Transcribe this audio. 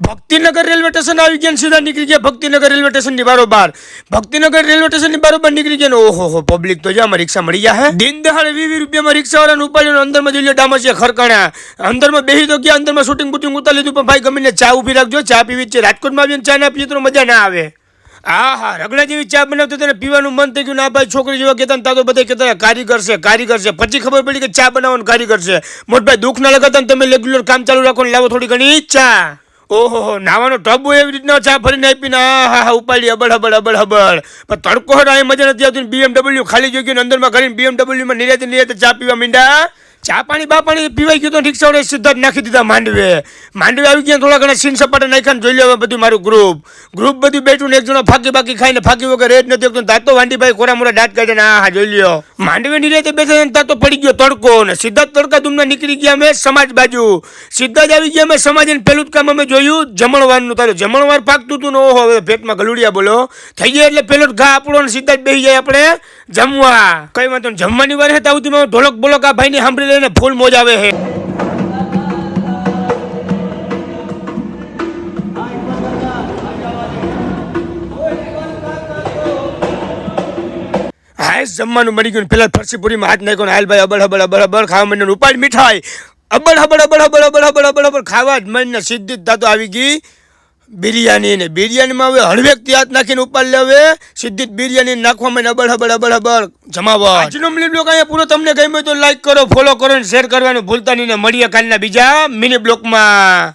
Bhaktinagar railway station આવી ગયા સીધા નીકળી ગયા. ભક્તિનગર રેલવે સ્ટેશનની બારોબાર ભક્તિનગર રેલવે સ્ટેશનની બારોબાર નીકળી ગયા ઓહો હો પબ્લિક તો જામાં રિક્ષા મળી ગયા હે. દિન દહાડે વીસ વીસ રૂપિયામાં રિક્ષાવાળાને ઉપાડ્યો ને અંદરમાં જોઈ લો ડામસિયા ખરકાણા. અંદરમાં બેસી તો ગયા, અંદરમાં શૂટિંગ બુટિંગ ઉતારી લીધું, પણ ભાઈ ગમીને ચા ઊભી રાખજો, ચા પીવી છે. રાજકોટમાં આવીને ચા ના પીએ તો મજા ના આવે. હા હા રગડા જેવી ચા બનાવતો તેને પીવાનું મન થઈ ગયું ના ભાઈ છોકરી જેવા કહેતા ને તા તો બધા કહેતા, કારીગર છે કારીગર છે. પછી ખબર પડી કે ચા બનાવવાનું કારીગર છે. મોટભાઈ દુઃખ ના લગાતા તમે રેગ્યુલર કામ ચાલુ રાખો ને લાવો થોડી ઘણી ચા. ઓહો નાવાનો ટબુ એવી રીતના ચા ફરીને આપીને આ હા હા ઉપાડી અબળ અબળ અબળ અબળ પણ તડકો રાય મજા નથી આવતી બીએમડબલ્યુ ખાલી જગ્યાની અંદરમાં કરીને બીએમડબલ્યુમાં નિર્યાત નિર્યાત ચા પીવા મીંડા. ચા પાણી, બા પાણી પીવાઈ ગયું તો રિક્ષાઓને સીધા જ નાખી દીધા માંડવે. માંડવે આવી ગયા થોડા ઘણા સીન સપાટા નાખ્યા જોઈ લેવા બધું મારું ગ્રુપ ગ્રુપ બધું બેઠું ને એક જણો ફાકી બાકી ખાઈને ફાકી વગર રેડ નથી એકદમ તાતો વાંડીભાઈ ખોરા મોરા દાંત કાઢે ને હા હા જોઈ લ્યો. માંડવે ની રીતે બેસે તાતો પડી ગયો તડકો ને સીધા તડકા ધૂમના નીકળી ગયા અમે સમાજ બાજુ. સીધા જ આવી ગયા અમે સમાજ પેલું જ કામ અમે જોયું, જમણવારનું તારું જમણવાર પાકતું હતું ને ઓહો, હવે પેટમાં ગલુડિયા બોલો. થઈ ગયા એટલે પેલો ઘા આપણો સીધા જ બેસી જાય આપણે. જમવા કઈ વાંધો જમવાની વાર હતા સુધીમાં ઢોલક બોલક આ ભાઈની સાંભળી લઈને ફૂલ મોજ આવે છે જમવાનું મળી ગયું પેલા ફરસીપુરીમાં હાથ નાખ્યો હાલ ભાઈ અબળ અબળ અબળ અબળ ખાવા માંડ્યો ઉપાડ મીઠાઈ અબળ અબળ અબળ અબળ અબળ અબળ અબળ ખાવા જ મનને સિદ્ધિ દાતો આવી ગઈ બિરયાની ને બિરયાનીમાં હવે હળવેકથી હાથ નાખીને ઉપર લેવે સીધી બિરયાની નાખવામાં અબળ અબડ અબળ અબડ જમાવા આજનો મિની બ્લોક અહીંયા પૂરો. તમને ગમ્યો તો લાઈક કરો ફોલો કરો ને શેર કરવાનું ભૂલતા નહીં ને મળીએ કાલના બીજા મિની બ્લોકમાં